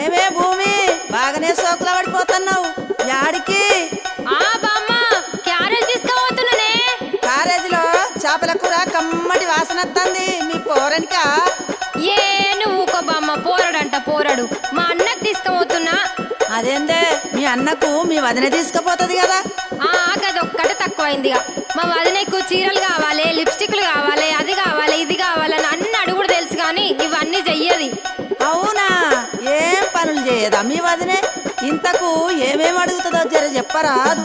ఏమే భూమి? బాగానే సోకుల పడిపోతున్నావు. యాడికి? కాలేజీలో చేపల కూర కమ్మటి వాసన వస్తుంది మీ పోరనికా? ఏ నువ్వు బామ్మ పోరడంట పోరడు. మా అన్నకు తీసుకుపోతున్నా అదేందే? మీ అన్నకు మీ వదిన తీసుకుపోతుంది కదా. ఆ గదొక్కటే తక్కువైంది. మా వదినకు చీరలు కావాలి లిప్స్టిక్లు కావాలి అది కావాలి ఇది కావాలని అన్ని అడుగుడు తెలుసు కానీ ఇవన్నీ చెయ్యది. చేయదా మీ వదినే? ఇంతకు ఏమేం అడుగుతుందో జర చెప్పరాదు.